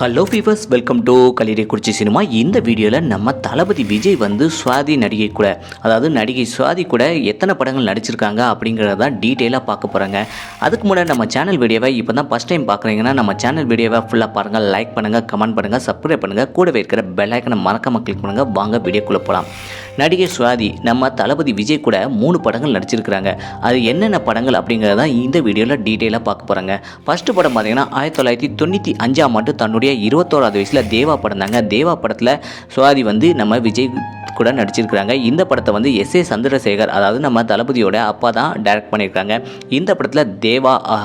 Hello viewers welcome to கலிரை குறிச்சி cinema இந்த வீடியோவில் நம்ம தளபதி விஜய் வந்து சுவாதி நடிகை கூட அதாவது நடிகை சுவாதி கூட எத்தனை படங்கள் நடிச்சிருக்காங்க அப்படிங்கிறத டீட்டெயிலாக பார்க்க போகிறாங்க அதுக்கு முன்னாடி நம்ம சேனல் வீடியோவை இப்போ தான் ஃபஸ்ட் டைம் பார்க்குறீங்கன்னா நம்ம சேனல் வீடியோவை ஃபுல்லாக பாருங்கள் லைக் பண்ணுங்கள் கமெண்ட் பண்ணுங்கள் சப்ஸ்கிரைப் பண்ணுங்கள் கூடவே இருக்கிற பெல்லைக்கனை மறக்காமல் கிளிக் பண்ணுங்கள் வாங்க வீடியோக்குள்ளே போகலாம் நடிகை சுவாதி நம்ம தளபதி விஜய் கூட மூணு படங்கள் நடிச்சிருக்கிறாங்க. அது என்னென்ன படங்கள் அப்படிங்கிறத இந்த வீடியோவில் டீட்டெயிலாக பார்க்க போகிறாங்க ஃபஸ்ட்டு படம் பார்த்தீங்கன்னா ஆயிரத்தி தொள்ளாயிரத்தி தொண்ணூற்றி அஞ்சாம் ஆண்டு தன்னுடைய இருபத்தோராவது வயசில் தேவா படம் தாங்க. தேவா படத்தில் சுவாதி வந்து நம்ம விஜய் கூட நடிச்சிருக்கிறாங்க. இந்த படத்தை வந்து எஸ் ஏ சந்திரசேகர் அதாவது நம்ம தளபதியோட அப்பா தான் டைரக்ட் பண்ணியிருக்காங்க இந்த படத்தில் தேவா ஆ,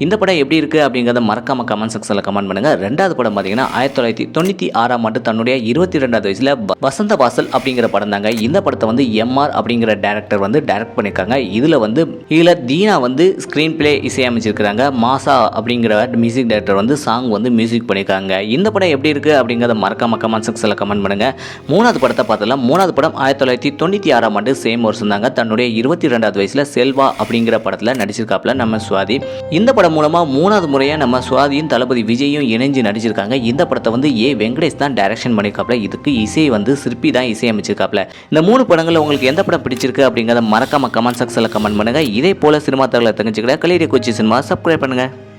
இந்த படம் எப்படி இருக்குது அப்படிங்கிறத மறக்காம கமெண்ட் செக்ஷனில் கமெண்ட் பண்ணுங்கள் ரெண்டாவது படம் பார்த்தீங்கன்னா ஆயிரத்தி தொள்ளாயிரத்தி தொண்ணூற்றி ஆறாம் ஆண்டு தன்னுடைய இருபத்தி ரெண்டாவது வயசில் வசந்த வாசல் அப்படிங்கிற படம் தாங்க. இந்த படத்தை வந்து எம்ஆர் அப்படிங்கிற டேரக்டர் வந்து டைரக்ட் பண்ணியிருக்காங்க இதில் வந்து இதில் தீனா வந்து ஸ்க்ரீன் பிளே இசையமைச்சிருக்கிறாங்க. மாசா அப்படிங்கிற மியூசிக் டைரக்டர் வந்து சாங் வந்து மியூசிக் பண்ணியிருக்காங்க இந்த படம் எப்படி இருக்குது அப்படிங்கிறத மறக்காம கமெண்ட் செக்ஷனில் கமெண்ட் பண்ணுங்கள் மூணாவது படத்தை பார்த்தலாம் மூணாவது படம் ஆயிரத்தி தொள்ளாயிரத்தி தொண்ணூற்றி ஆறாம் ஆண்டு சேம் வருஷம் தாங்க. தன்னுடைய இருபத்தி ரெண்டாவது வயசில் செல்வா அப்படிங்கிற படத்தில் நடிச்சிருக்காப்புல நம்ம சுவாதி. இந்த படம் மூலமாக மூணாவது முறையாக நம்ம சுவாதியும் தளபதி விஜயும் இணைஞ்சு நடிச்சிருக்காங்க. இந்த படத்தை வந்து ஏ வெங்கடேஷ் தான் டைரக்ஷன் பண்ணியிருக்காப்புல இதுக்கு இசை வந்து சிற்பி தான் இசையமைச்சிருக்காப்புல. இந்த மூணு படங்களில் உங்களுக்கு எந்த படம் பிடிச்சிருக்கு அப்படிங்கிறத மறக்காம கமெண்ட் செக்ஷனில் கமெண்ட் பண்ணுங்கள் இதே போல சினிமா தகவலை தெரிஞ்சுக்கிட்ட கலிரிய கொச்சி சினிமா சப்ஸ்கிரைப் பண்ணுங்கள்